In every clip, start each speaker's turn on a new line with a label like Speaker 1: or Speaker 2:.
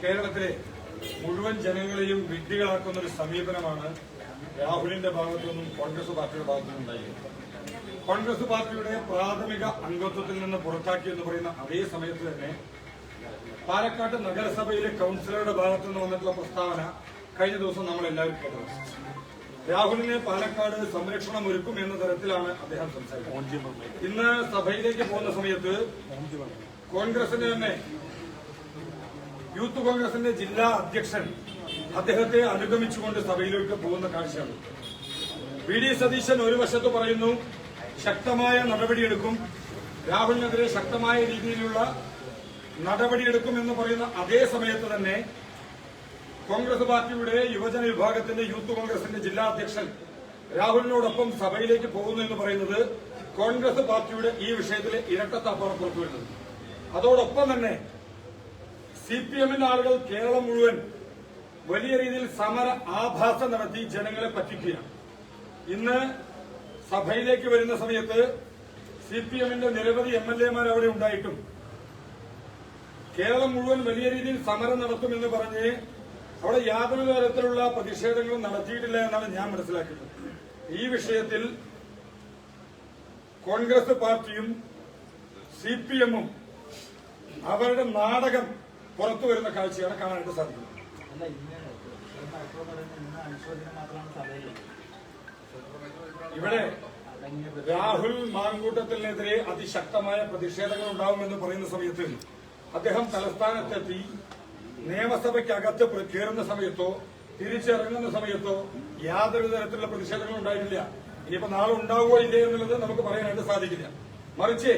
Speaker 1: കേരളത്തിലെ മുഴുവൻ ജനങ്ങളെയും വിഡ്ഢികളാക്കുന്ന ഒരു സമീപനമാണ് രാഹുലിന്റെ ഭാഗത്തു നിന്നും കോൺഗ്രസ് പാർട്ടിയുടെ ഭാഗത്തു നിന്നും ഉണ്ടായിരിക്കുന്നത് കോൺഗ്രസ് പാർട്ടിയുടെ പ്രാഥമിക അംഗത്വത്തിൽ നിന്ന് പുറത്താക്കി എന്ന് പറയുന്ന അതേ സമയത്ത് തന്നെ പാലക്കാട് നഗരസഭയിലെ കൌൺസിലറുടെ ഭാഗത്തു നിന്ന് വന്നിട്ടുള്ള പ്രസ്താവന കഴിഞ്ഞ ദിവസം നമ്മൾ എല്ലാവരും പ്രദർശിച്ചു രാഹുലിനെ പാലക്കാട് സംരക്ഷണം ഒരുക്കും എന്ന തരത്തിലാണ് അദ്ദേഹം സംസാരിക്കുന്നത് ഇന്ന് സഭയിലേക്ക് പോകുന്ന സമയത്ത് കോൺഗ്രസിന്റെ തന്നെ യൂത്ത് കോൺഗ്രസിന്റെ ജില്ലാ അധ്യക്ഷൻ അദ്ദേഹത്തെ അനുഗമിച്ചുകൊണ്ട് സഭയിലേക്ക് പോകുന്ന കാഴ്ചയാണ്. വി ഡി സതീശൻ ഒരു വശത്ത് പറയുന്നു ശക്തമായ നടപടിയെടുക്കും. രാഹുലിനെതിരെ ശക്തമായ രീതിയിലുള്ള നടപടിയെടുക്കും എന്ന് പറയുന്ന അതേ സമയത്ത് തന്നെ കോൺഗ്രസ് പാർട്ടിയുടെ യുവജന വിഭാഗത്തിന്റെ യൂത്ത് കോൺഗ്രസിന്റെ ജില്ലാ അധ്യക്ഷൻ രാഹുലിനോടൊപ്പം സഭയിലേക്ക് പോകുന്നു എന്ന് പറയുന്നത് കോൺഗ്രസ് പാർട്ടിയുടെ ഈ വിഷയത്തിലെ ഇരട്ടത്താപ്പാണ് പുറത്തുവരുന്നത്. അതോടൊപ്പം തന്നെ സി പി എമ്മിന്റെ ആളുകൾ കേരളം മുഴുവൻ വലിയ രീതിയിൽ സമര ആഭാസം നടത്തി ജനങ്ങളെ പറ്റിക്കുകയാണ്. ഇന്ന് സഭയിലേക്ക് വരുന്ന സമയത്ത് സി പി എമ്മിന്റെ നിരവധി എം എൽ എമാർ അവിടെ ഉണ്ടായിട്ടും കേരളം മുഴുവൻ വലിയ രീതിയിൽ സമരം നടത്തുമെന്ന് പറഞ്ഞ് അവിടെ യാതൊരു തരത്തിലുള്ള പ്രതിഷേധങ്ങളും നടത്തിയിട്ടില്ല എന്നാണ് ഞാൻ മനസ്സിലാക്കുന്നത്. ഈ വിഷയത്തിൽ കോൺഗ്രസ് പാർട്ടിയും സി പി എമ്മും അവരുടെ നാടകം പുറത്തു വരുന്ന കാഴ്ചയാണ് കാണാനായിട്ട് സാധിക്കുന്നത്. ഇവിടെ രാഹുൽ മാങ്കൂട്ടത്തിനെതിരെ അതിശക്തമായ പ്രതിഷേധങ്ങൾ ഉണ്ടാവുമെന്ന് പറയുന്ന സമയത്ത് അദ്ദേഹം തലസ്ഥാനത്തെത്തി നിയമസഭയ്ക്കകത്ത് കയറുന്ന സമയത്തോ തിരിച്ചിറങ്ങുന്ന സമയത്തോ യാതൊരു തരത്തിലുള്ള പ്രതിഷേധങ്ങളും ഉണ്ടായിട്ടില്ല. ഇനിയിപ്പോ നാളെ ഉണ്ടാവുമോ ഇല്ലേ എന്നുള്ളത് നമുക്ക് പറയാനായിട്ട് സാധിക്കില്ല. മറിച്ച്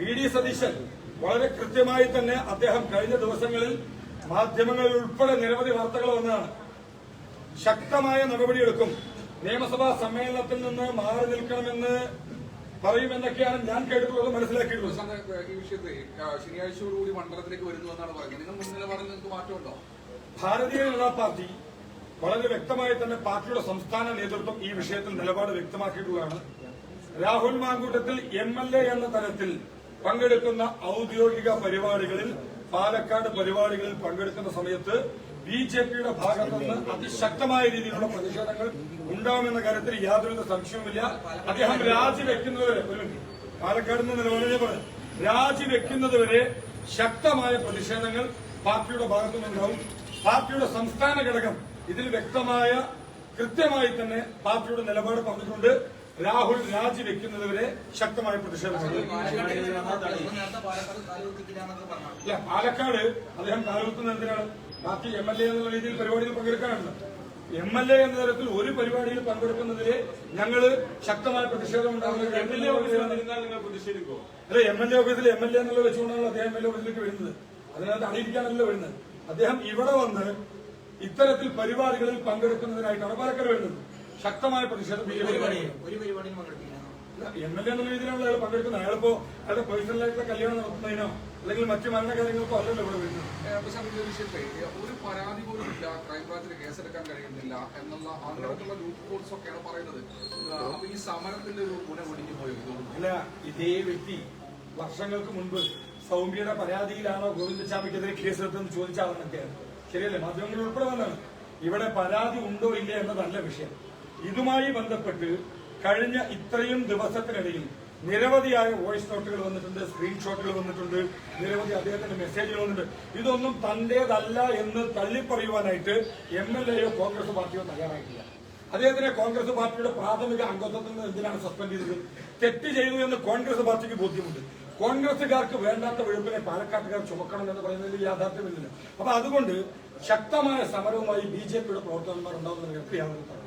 Speaker 1: വി ഡി സതീശൻ വളരെ കൃത്യമായി തന്നെ അദ്ദേഹം കഴിഞ്ഞ ദിവസങ്ങളിൽ മാധ്യമങ്ങളിൽ ഉൾപ്പെടെ നിരവധി വാർത്തകൾ വന്നതാണ്. ശക്തമായ നടപടിയെടുക്കും. നിയമസഭാ സമ്മേളനത്തിൽ നിന്ന് മാറി നിൽക്കണമെന്ന് പറയുമെന്നൊക്കെയാണ് ഞാൻ കേട്ടിട്ടുള്ളത് മനസ്സിലാക്കിയിട്ടുള്ളത്.
Speaker 2: ഈ ശനിയാഴ്ചയോടുകൂടി മണ്ഡലത്തിലേക്ക് വരുന്നു എന്നാണ് പറയുന്നത്. നിങ്ങൾ മുൻ നിലപാടിൽ നിങ്ങൾക്ക് മാറ്റമുണ്ടോ?
Speaker 1: ഭാരതീയ ജനതാ പാർട്ടി വളരെ വ്യക്തമായി തന്നെ പാർട്ടിയുടെ സംസ്ഥാന നേതൃത്വം ഈ വിഷയത്തിൽ നിലപാട് വ്യക്തമാക്കിയിട്ടുള്ളതാണ്. Rahul Mamkootathil M L A എന്ന തരത്തിൽ പങ്കെടുക്കുന്ന ഔദ്യോഗിക പരിപാടികളിൽ പാലക്കാട് പരിപാടികളിൽ പങ്കെടുക്കുന്ന സമയത്ത് ബി ജെ പിയുടെ ഭാഗത്തുനിന്ന് അതിശക്തമായ രീതിയിലുള്ള പ്രതിഷേധങ്ങൾ ഉണ്ടാവുമെന്ന കാര്യത്തിൽ യാതൊരു സംശയവുമില്ല. അദ്ദേഹം രാജിവെക്കുന്നതുവരെ. പാലക്കാട് നിന്ന് നിലപാടിനെ രാജിവെക്കുന്നതുവരെ ശക്തമായ പ്രതിഷേധങ്ങൾ പാർട്ടിയുടെ ഭാഗത്തുനിന്നുണ്ടാവും പാർട്ടിയുടെ സംസ്ഥാന ഘടകം ഇതിൽ വ്യക്തമായ കൃത്യമായി തന്നെ പാർട്ടിയുടെ നിലപാട് പറഞ്ഞിട്ടുണ്ട്. രാഹുൽ രാജിവെക്കുന്നതുവരെ ശക്തമായ പ്രതിഷേധമുണ്ട്
Speaker 3: അല്ല പാലക്കാട്
Speaker 1: അദ്ദേഹം കാലത്തുന്ന എന്തിനാണ്? ബാക്കി എം എൽ എ എന്നുള്ള രീതിയിൽ പരിപാടിയിൽ പങ്കെടുക്കാനുണ്ട്. എം എൽ എ എന്ന തരത്തിൽ ഒരു പരിപാടിയിൽ പങ്കെടുക്കുന്നതിലെ ഞങ്ങൾ ശക്തമായ പ്രതിഷേധം ഉണ്ടാകുന്നത് എം എൽ എ ഓഫീസിൽ വന്നിരുന്നാൽ നിങ്ങൾ പ്രതിഷേധിക്കുമോ അല്ല എം എൽ എ ഓഫീസിൽ എം എൽ എ എന്നുള്ള വെച്ചുകൊണ്ടാണ് അദ്ദേഹം എം എൽ എ ഓഫീസിലേക്ക് വരുന്നത്. അതിനകത്ത് അറിയിക്കാനല്ലോ വരുന്നത്. അദ്ദേഹം ഇവിടെ വന്ന് ഇത്തരത്തിൽ പരിപാടികളിൽ പങ്കെടുക്കുന്നതിനായിട്ടാണ് പാലക്കാട് വരുന്നത്. ശക്തമായ പ്രതിഷേധം B J P M L A എന്നുള്ള രീതിയിലുള്ള അയാൾ പങ്കെടുക്കുന്നത്. അയാളിപ്പോ അയാളുടെ പേഴ്സണലായിട്ടുള്ള കല്യാണം നടത്തുന്നതിനോ അല്ലെങ്കിൽ മറ്റു മരണ കാര്യങ്ങൾക്കോ അല്ലല്ലോ ഇവിടെ വരുന്നത്.
Speaker 2: ഒരു പരാതി പോലും ഇല്ല ക്രൈംബ്രാഞ്ചിന് കേസെടുക്കാൻ കഴിയുന്നില്ല എന്നുള്ള അങ്ങനത്തുള്ള ലൂപ്പ് കോഴ്സ് ഒക്കെയാണ് പറയുന്നത്. അപ്പൊ ഈ സമരത്തിന്റെ ഒരു ഗുണം ഒടിഞ്ഞു പോയോ ഇതോടുകൂടി
Speaker 1: അല്ല ഇതേ വ്യക്തി വർഷങ്ങൾക്ക് മുൻപ് സൗമ്യയുടെ പരാതിയിലാണോ ഗോവിന്ദചാമിക്കെതിരെ കേസെടുത്തെന്ന് ചോദിച്ച ആളെന്നൊക്കെയാണ് ശരിയല്ലേ? മാധ്യമങ്ങൾ ഉൾപ്പെടെ വന്നാണ്. ഇവിടെ പരാതി ഉണ്ടോ ഇല്ല എന്നതല്ല വിഷയം. ഇതുമായി ബന്ധപ്പെട്ട് കഴിഞ്ഞ ഇത്രയും ദിവസത്തിനിടയിൽ നിരവധിയായ വോയിസ് നോട്ടുകൾ വന്നിട്ടുണ്ട് സ്ക്രീൻഷോട്ടുകൾ വന്നിട്ടുണ്ട് നിരവധി അദ്ദേഹത്തിന്റെ മെസ്സേജുകൾ വന്നിട്ടുണ്ട്. ഇതൊന്നും തന്റേതല്ല എന്ന് തള്ളിപ്പറയുവാനായിട്ട് എം എൽ എയോ കോൺഗ്രസ് പാർട്ടിയോ തയ്യാറായിട്ടില്ല. അദ്ദേഹത്തിനെ കോൺഗ്രസ് പാർട്ടിയുടെ പ്രാഥമിക അംഗത്വത്തിൽ നിന്ന് എന്തിനാണ് സസ്പെൻഡ് ചെയ്തത്? തെറ്റ് ചെയ്തു എന്ന് കോൺഗ്രസ് പാർട്ടിക്ക് ബോധ്യമുണ്ട്. കോൺഗ്രസുകാർക്ക് വേണ്ടാത്ത വെളുപ്പിനെ പാലക്കാട്ടുകാർ ചുമക്കണം എന്ന് പറയുന്നതിൽ യാഥാർത്ഥ്യമില്ല അപ്പൊ അതുകൊണ്ട് ശക്തമായ സമരവുമായി ബി ജെ പിയുടെ പ്രവർത്തകന്മാർ ഉണ്ടാവുന്ന തർക്കമില്ല